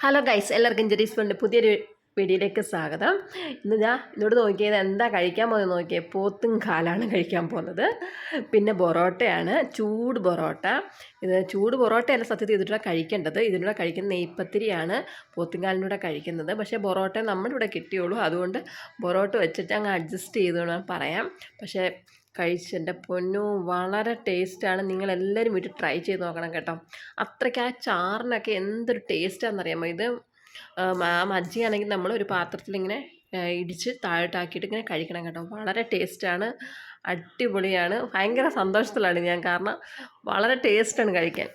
Hello guys എല്ലാവർക്കും Jerry's fund പുതിയൊരു വീഡിയോയിലേക്ക് സ്വാഗതം. ഇന്ന് ഞാൻ ഇന്നോട് നോക്കിയത് എന്താ കഴിക്കാൻ പോകുന്നത് നോക്കിയത് പോത്തും കാലാണ് കഴിക്കാൻ പോകുന്നത്. പിന്നെ പൊറോട്ടയാണ് ചൂട് പൊറോട്ട. ഇത് ചൂട് പൊറോട്ടയല്ല സത്യത്തിൽ ഇതിലൂടെ കഴിക്കേണ്ടത്. ഇതിലൂടെ കഴിക്കുന്ന നെയ്പ്പത്തിരിയാണ് പോത്തുംകാലിലൂടെ കഴിക്കുന്നത്. പക്ഷേ പൊറോട്ട നമ്മുടെ ഇവിടെ കിട്ടിയുള്ളൂ. അതുകൊണ്ട് പൊറോട്ട വെച്ചിട്ട് അങ്ങ് അഡ്ജസ്റ്റ് ചെയ്തു പറയാം പക്ഷേ കഴിച്ചെന്റെ പൊന്നു വളരെ ടേസ്റ്റാണ്. നിങ്ങളെല്ലാവരും വീട്ടിൽ ട്രൈ ചെയ്ത് നോക്കണം കേട്ടോ. അത്രയ്ക്ക് ആ ചാറിനൊക്കെ എന്തൊരു ടേസ്റ്റാണെന്നറിയാമോ? ഇത് ആ മജ്ജിയാണെങ്കിൽ നമ്മൾ ഒരു പാത്രത്തിലിങ്ങനെ ഇടിച്ച് താഴോട്ടാക്കിയിട്ട് ഇങ്ങനെ കഴിക്കണം കേട്ടോ. വളരെ ടേസ്റ്റാണ്. അടിപൊളിയാണ്. ഭയങ്കര സന്തോഷത്തിലാണ് ഞാൻ. കാരണം വളരെ ടേസ്റ്റാണ് കഴിക്കാൻ.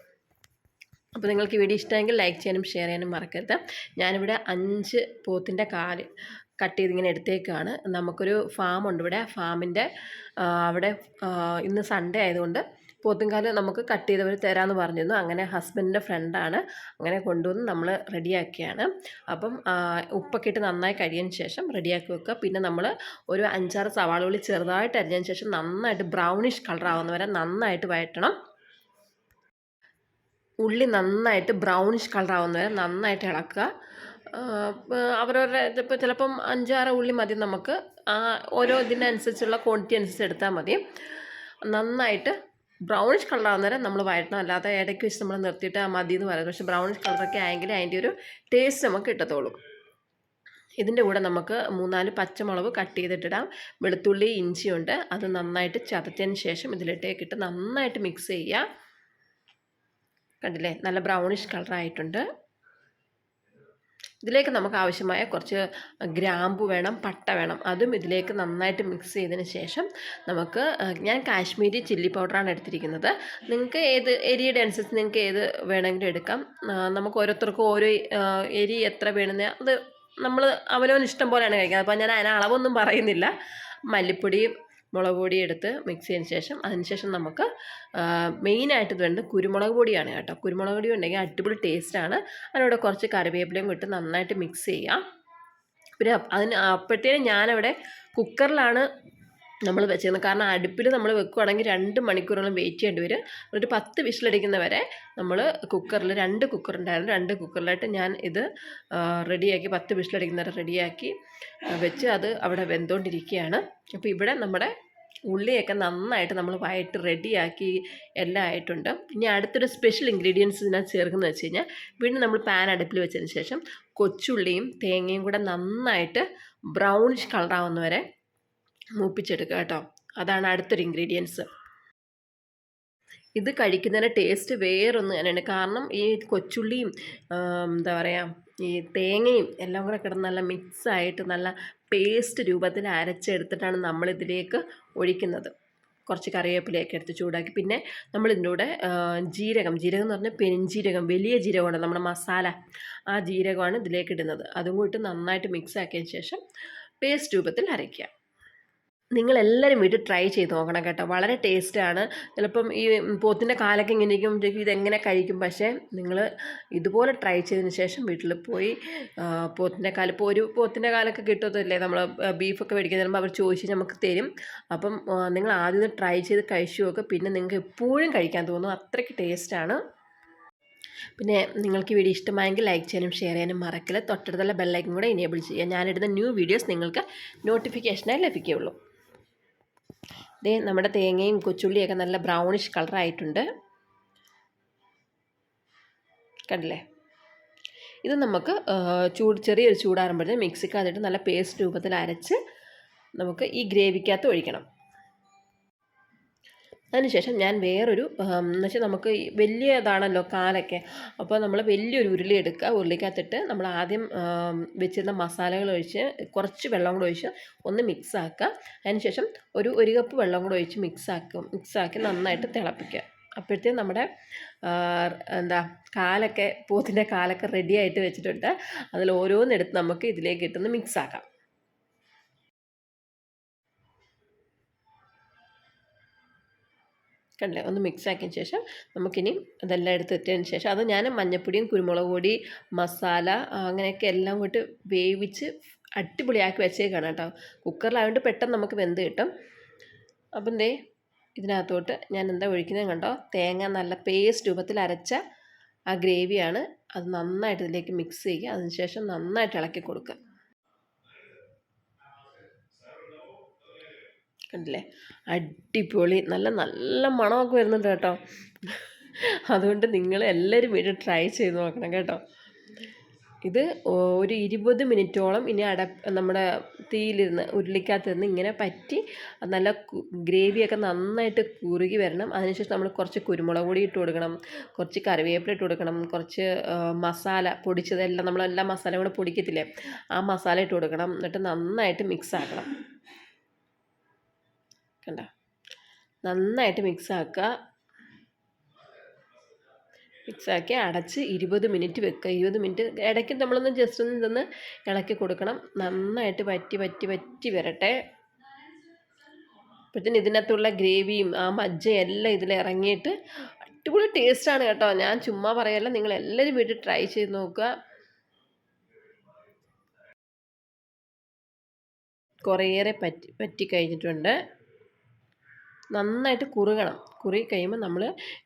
അപ്പോൾ നിങ്ങൾക്ക് വീഡിയോ ഇഷ്ടമെങ്കിൽ ലൈക്ക് ചെയ്യാനും ഷെയർ ചെയ്യാനും മറക്കരുത്. ഞാനിവിടെ അഞ്ച് പോത്തിന്റെ കാൽ കട്ട് ചെയ്തിങ്ങനെ എടുത്തേക്കാണ്. നമുക്കൊരു ഫാമുണ്ട് ഇവിടെ. ഫാമിന്റെ അവിടെ ഇന്ന് സൺഡേ ആയതുകൊണ്ട് പോത്തുംകാൽ നമുക്ക് കട്ട് ചെയ്തവർ തരാമെന്ന് പറഞ്ഞിരുന്നു. അങ്ങനെ ഹസ്ബൻഡിന്റെ ഫ്രണ്ടാണ്. അങ്ങനെ കൊണ്ടുവന്ന് നമ്മൾ റെഡിയാക്കിയാണ്. അപ്പം ഉപ്പൊക്കെ ഇട്ട് നന്നായി കഴിയതിന് ശേഷം റെഡിയാക്കി വെക്കുക. പിന്നെ നമ്മൾ ഒരു അഞ്ചാറ് സവാള ഉള്ളി ചെറുതായിട്ട് അരിഞ്ഞതിന് ശേഷം നന്നായിട്ട് ബ്രൗണിഷ് കളർ ആവുന്ന വരെ നന്നായിട്ട് വഴറ്റണം ഉള്ളി നന്നായിട്ട് ബ്രൗണിഷ് കളർ ആവുന്ന വരെ നന്നായിട്ട് ഇളക്കുക. അവരവരുടെ ഇപ്പോൾ ചിലപ്പം അഞ്ചാറ് ഉള്ളി മതി നമുക്ക്. ആ ഓരോ ഇതിനനുസരിച്ചുള്ള ക്വാണ്ടിറ്റി അനുസരിച്ച് എടുത്താൽ മതി. നന്നായിട്ട് ബ്രൗണിഷ് കളറാകുന്ന നേരം നമ്മൾ വഴറ്റണം. അല്ലാതെ ഇടയ്ക്ക് വെച്ച് നമ്മൾ നിർത്തിയിട്ട് ആ മതി എന്ന് പറയുന്നത്. പക്ഷേ ബ്രൗണിഷ് കളറൊക്കെ ആയെങ്കിൽ അതിന്റെ ഒരു ടേസ്റ്റ് നമുക്ക് കിട്ടത്തുള്ളൂ. ഇതിന്റെ കൂടെ നമുക്ക് മൂന്നാൽ പച്ചമുളക് കട്ട് ചെയ്തിട്ടിടാം. വെളുത്തുള്ളി ഇഞ്ചിയുണ്ട് അത് നന്നായിട്ട് ചതച്ചതിന് ശേഷം ഇതിലിട്ടേക്കിട്ട് നന്നായിട്ട് മിക്സ് ചെയ്യുക കണ്ടില്ലേ? നല്ല ബ്രൗണിഷ് കളറായിട്ടുണ്ട് ഇതിലേക്ക് നമുക്ക് ആവശ്യമായ കുറച്ച് ഗ്രാമ്പു വേണം പട്ട വേണം. അതും ഇതിലേക്ക് നന്നായിട്ട് മിക്സ് ചെയ്തതിന് ശേഷം നമുക്ക് ഞാൻ കാശ്മീരി ചില്ലി പൗഡറാണ് എടുത്തിരിക്കുന്നത്. നിങ്ങൾക്ക് ഏത് എരിയുടെ അനുസരിച്ച് നിങ്ങൾക്ക് ഏത് വേണമെങ്കിലും എടുക്കാം. നമുക്ക് ഓരോരുത്തർക്കും ഓരോ എരി എത്ര വേണമെന്ന് അത് നമ്മൾ അവനവൻ ഇഷ്ടം പോലെയാണ് കഴിക്കുന്നത്. അപ്പോൾ ഞാൻ അതിന് അളവൊന്നും പറയുന്നില്ല. മല്ലിപ്പൊടിയും മുളക് പൊടി എടുത്ത് മിക്സ് ചെയ്തതിന് ശേഷം അതിനുശേഷം നമുക്ക് മെയിനായിട്ട് വേണ്ടത് കുരുമുളക് പൊടിയാണ് കേട്ടോ. കുരുമുളക് പൊടി ഉണ്ടെങ്കിൽ അടിപൊളി ടേസ്റ്റാണ് അതിനോട് കുറച്ച് കറിവേപ്പിലയും ഇട്ട് നന്നായിട്ട് മിക്സ് ചെയ്യാം. പിന്നെ അതിന് അപ്പോഴത്തേനും ഞാനവിടെ കുക്കറിലാണ് നമ്മൾ വെച്ചിരുന്നത്. കാരണം അടുപ്പിൽ നമ്മൾ വെക്കുകയാണെങ്കിൽ രണ്ട് മണിക്കൂറോളം വെയിറ്റ് ചെയ്യേണ്ടി വരും. ഒരു പത്ത് വിസിലടിക്കുന്ന വരെ നമ്മൾ കുക്കറിൽ രണ്ട് കുക്കറുണ്ടായിരുന്നു രണ്ട് കുക്കറിലായിട്ട് ഞാൻ ഇത് റെഡിയാക്കി പത്ത് വിസിലടിക്കുന്ന റെഡിയാക്കി വെച്ച് അത് അവിടെ വെന്തുകൊണ്ടിരിക്കുകയാണ് അപ്പോൾ ഇവിടെ നമ്മുടെ ഉള്ളിയൊക്കെ നന്നായിട്ട് നമ്മൾ വയറ്റ് റെഡിയാക്കി എല്ലാം ആയിട്ടുണ്ട്. ഇനി അടുത്തൊരു സ്പെഷ്യൽ ഇൻഗ്രീഡിയൻസ് ഇതിനകത്ത് ചേർക്കുന്നത് വെച്ച് കഴിഞ്ഞാൽ വീണ്ടും നമ്മൾ പാൻ അടുപ്പിൽ വെച്ചതിന് ശേഷം കൊച്ചുള്ളിയും തേങ്ങയും കൂടെ നന്നായിട്ട് ബ്രൗണിഷ് കളറാവുന്നവരെ മൂപ്പിച്ചെടുക്കുക കേട്ടോ. അതാണ് അടുത്തൊരു ഇൻഗ്രീഡിയൻസ് ഇത് കഴിക്കുന്നതിന്റെ ടേസ്റ്റ് വേറൊന്നും തന്നെയാണ്. കാരണം ഈ കൊച്ചുള്ളിയും എന്താ പറയുക ഈ തേങ്ങയും എല്ലാം കൂടെ കിടന്ന് നല്ല മിക്സായിട്ട് നല്ല പേസ്റ്റ് രൂപത്തിൽ അരച്ചെടുത്തിട്ടാണ് നമ്മളിതിലേക്ക് ഒഴിക്കുന്നത്. കുറച്ച് കറിവേപ്പിലയൊക്കെ എടുത്ത് ചൂടാക്കി. പിന്നെ നമ്മൾ ഇതിന്റെ കൂടെ ജീരകം. ജീരകം എന്ന് പറഞ്ഞാൽ പെരുംജീരകം വലിയ ജീരകമാണ് നമ്മുടെ മസാല. ആ ജീരകമാണ് ഇതിലേക്ക് ഇടുന്നത്. അതും കൂടി നന്നായിട്ട് മിക്സ് ആക്കിയതിന് ശേഷം പേസ്റ്റ് രൂപത്തിൽ അരയ്ക്കുക. നിങ്ങളെല്ലാവരും വീട്ടിൽ ട്രൈ ചെയ്ത് നോക്കണം കേട്ടോ. വളരെ ടേസ്റ്റാണ് ചിലപ്പം ഈ പോത്തിന്റെ കാലൊക്കെ ഇങ്ങനെ ഇരിക്കുമ്പോഴത്തേക്കും ഇതെങ്ങനെ കഴിക്കും. പക്ഷേ നിങ്ങൾ ഇതുപോലെ ട്രൈ ചെയ്തതിന് ശേഷം വീട്ടിൽ പോയി പോത്തിന്റെ കാൽ ഇപ്പോൾ ഒരു പോത്തിന്റെ കാലൊക്കെ കിട്ടത്തില്ലേ? നമ്മൾ ബീഫൊക്കെ മേടിക്കുന്ന തരുമ്പോൾ അവർ ചോദിച്ച് നമുക്ക് തരും. അപ്പം നിങ്ങൾ ആദ്യം ട്രൈ ചെയ്ത് കഴിച്ചു നോക്കുക പിന്നെ നിങ്ങൾക്ക് എപ്പോഴും കഴിക്കാൻ തോന്നും. അത്രയ്ക്ക് ടേസ്റ്റാണ് പിന്നെ നിങ്ങൾക്ക് വീഡിയോ ഇഷ്ടമായെങ്കിൽ ലൈക്ക് ചെയ്യാനും ഷെയർ ചെയ്യാനും മറക്കില്ല. തൊട്ടടുത്തുള്ള ബെല്ലൈക്കും കൂടെ എനേബിൾ ചെയ്യുക. ഞാനിടുന്ന ന്യൂ വീഡിയോസ് നിങ്ങൾക്ക് നോട്ടിഫിക്കേഷനായി ലഭിക്കുകയുള്ളൂ. ദേ നമ്മുടെ തേങ്ങയും കൊച്ചുള്ളിയൊക്കെ നല്ല ബ്രൗണിഷ് കളറായിട്ടുണ്ട്. കണ്ടില്ലേ? ഇത് നമുക്ക് ചൂട് ചെറിയൊരു ചൂടാകുമ്പോഴത്തേക്കും മിക്സിക്കകത്തിട്ട് നല്ല പേസ്റ്റ് രൂപത്തിൽ അരച്ച് നമുക്ക് ഈ ഗ്രേവിക്കകത്ത് ഒഴിക്കണം. അതിനുശേഷം ഞാൻ വേറൊരു എന്ന് വെച്ചാൽ നമുക്ക് വലിയതാണല്ലോ കാലൊക്കെ. അപ്പോൾ നമ്മൾ വലിയൊരു ഉരുളി എടുക്കുക. ഉരുളിക്കകത്തിട്ട് നമ്മൾ ആദ്യം വെച്ചിരുന്ന മസാലകൾ ഒഴിച്ച് കുറച്ച് വെള്ളം കൂടെ ഒഴിച്ച് ഒന്ന് മിക്സ് ആക്കുക. അതിനുശേഷം ഒരു ഒരു കപ്പ് വെള്ളം കൂടെ ഒഴിച്ച് മിക്സ് ആക്കും. മിക്സ് ആക്കി നന്നായിട്ട് തിളപ്പിക്കുക. അപ്പോഴത്തേക്കും നമ്മുടെ എന്താ കാലൊക്കെ പോത്തിന്റെ കാലൊക്കെ റെഡി ആയിട്ട് വെച്ചിട്ടുണ്ട്. അതിൽ ഓരോന്നെടുത്ത് നമുക്ക് ഇതിലേക്ക് ഇട്ടൊന്ന് മിക്സ് ആക്കാം. കണ്ടില്ലേ? ഒന്ന് മിക്സ് ആക്കിയതിന് ശേഷം നമുക്കിനി അതെല്ലാം എടുത്തിട്ടതിന് ശേഷം അത് ഞാൻ മഞ്ഞൾപ്പൊടിയും കുരുമുളക് പൊടി മസാല അങ്ങനെയൊക്കെ എല്ലാം കൂട്ട് വേവിച്ച് അടിപൊളിയാക്കി വെച്ചേക്കാണ് കേട്ടോ. കുക്കറിലായതുകൊണ്ട് പെട്ടെന്ന് നമുക്ക് വെന്ത് കിട്ടും. അപ്പം ദേ ഇതിനകത്തോട്ട് ഞാൻ എന്താ ഒഴിക്കുന്നത് കണ്ടോ? തേങ്ങ നല്ല പേസ്റ്റ് രൂപത്തിൽ അരച്ച ആ ഗ്രേവിയാണ് അത് നന്നായിട്ട് ഇതിലേക്ക് മിക്സ് ചെയ്യുക. അതിനുശേഷം നന്നായിട്ട് ഇളക്കി കൊടുക്കുക. കണ്ടില്ലേ? അടിപൊളി. നല്ല നല്ല മണമൊക്കെ വരുന്നുണ്ട് കേട്ടോ. അതുകൊണ്ട് നിങ്ങൾ എല്ലാവരും വീട് ട്രൈ ചെയ്ത് നോക്കണം കേട്ടോ. ഇത് ഒരു ഇരുപത് മിനിറ്റോളം ഇനി അട നമ്മുടെ തീയിലിരുന്ന് ഉരുളിക്കകത്തിരുന്ന് ഇങ്ങനെ പറ്റി നല്ല ഗ്രേവിയൊക്കെ നന്നായിട്ട് കുറുകി വരണം. അതിനുശേഷം നമ്മൾ കുറച്ച് കുരുമുളക് പൊടി ഇട്ട് കൊടുക്കണം. കുറച്ച് കറിവേപ്പില ഇട്ട് കൊടുക്കണം. കുറച്ച് മസാല പൊടിച്ചതെല്ലാം നമ്മളെല്ലാം മസാലയും കൂടെ പൊടിക്കത്തില്ലേ? ആ മസാല ഇട്ട് കൊടുക്കണം. എന്നിട്ട് നന്നായിട്ട് മിക്സ് ആക്കണം. കണ്ട? നന്നായിട്ട് മിക്സ് ആക്കുക മിക്സാക്കി അടച്ച് ഇരുപത് മിനിറ്റ് വെക്കുക. ഇരുപത് മിനിറ്റ് ഇടയ്ക്ക് നമ്മളൊന്ന് ജസ്റ്റ് ഒന്ന് ഇതൊന്ന് ഇളക്കി കൊടുക്കണം. നന്നായിട്ട് വറ്റി വറ്റി വറ്റി വരട്ടെ. അപ്പോഴത്തേന് ഇതിനകത്തുള്ള ഗ്രേവിയും ആ മജ്ജയും എല്ലാം ഇതിൽ ഇറങ്ങിയിട്ട് അടിപൊളി ടേസ്റ്റാണ് കേട്ടോ. ഞാൻ ചുമ്മാ പറയല്ല നിങ്ങൾ എല്ലാവരും വീട്ടിൽ ട്രൈ ചെയ്ത് നോക്കുക. കുറേയേറെ പറ്റി പറ്റി കഴിഞ്ഞിട്ടുണ്ട്. നന്നായിട്ട് കുറുകണം. കുറുകി കഴിയുമ്പോൾ നമ്മൾ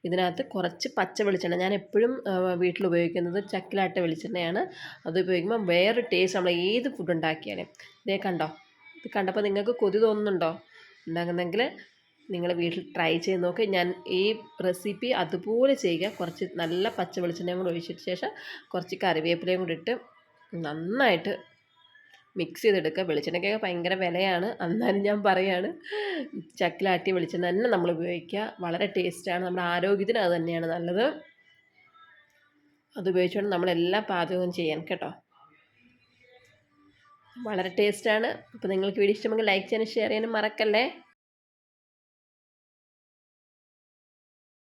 ഇതിനകത്ത് കുറച്ച് പച്ച വെളിച്ചെണ്ണ ഞാൻ എപ്പോഴും വീട്ടിൽ ഉപയോഗിക്കുന്നത് ചക്കിലാട്ട വെളിച്ചെണ്ണയാണ്. അത് ഉപയോഗിക്കുമ്പോൾ വേറെ ടേസ്റ്റ് നമ്മൾ ഏത് ഫുഡ് ഉണ്ടാക്കിയാലും. ഇതേ കണ്ടോ? ഇത് കണ്ടപ്പോൾ നിങ്ങൾക്ക് കൊതി തോന്നുന്നുണ്ടോ? ഉണ്ടാകുന്നെങ്കിൽ നിങ്ങൾ വീട്ടിൽ ട്രൈ ചെയ്ത് നോക്ക്. ഞാൻ ഈ റെസിപ്പി അതുപോലെ ചെയ്യുക. കുറച്ച് നല്ല പച്ച വെളിച്ചെണ്ണയും കൂടെ ഒഴിച്ചിട്ട് ശേഷം കുറച്ച് കറിവേപ്പിലയും കൂടി ഇട്ട് നന്നായിട്ട് മിക്സ് ചെയ്തെടുക്കുക വെളിച്ചെണ്ണയ്ക്കൊക്കെ ഭയങ്കര വിലയാണ്. എന്നാലും ഞാൻ പറയാണ് ചക്കിലാട്ടിയ വെളിച്ചെണ്ണ തന്നെ നമ്മൾ ഉപയോഗിക്കുക. വളരെ ടേസ്റ്റാണ്. നമ്മുടെ ആരോഗ്യത്തിന് അത് തന്നെയാണ് നല്ലത്. അത് ഉപയോഗിച്ചുകൊണ്ട് നമ്മളെല്ലാ പാചകവും ചെയ്യാൻ കേട്ടോ. വളരെ ടേസ്റ്റാണ്. അപ്പോൾ നിങ്ങൾക്ക് വീഡിയോ ഇഷ്ടമെങ്കിൽ ലൈക്ക് ചെയ്യാനും ഷെയർ ചെയ്യാനും മറക്കല്ലേ?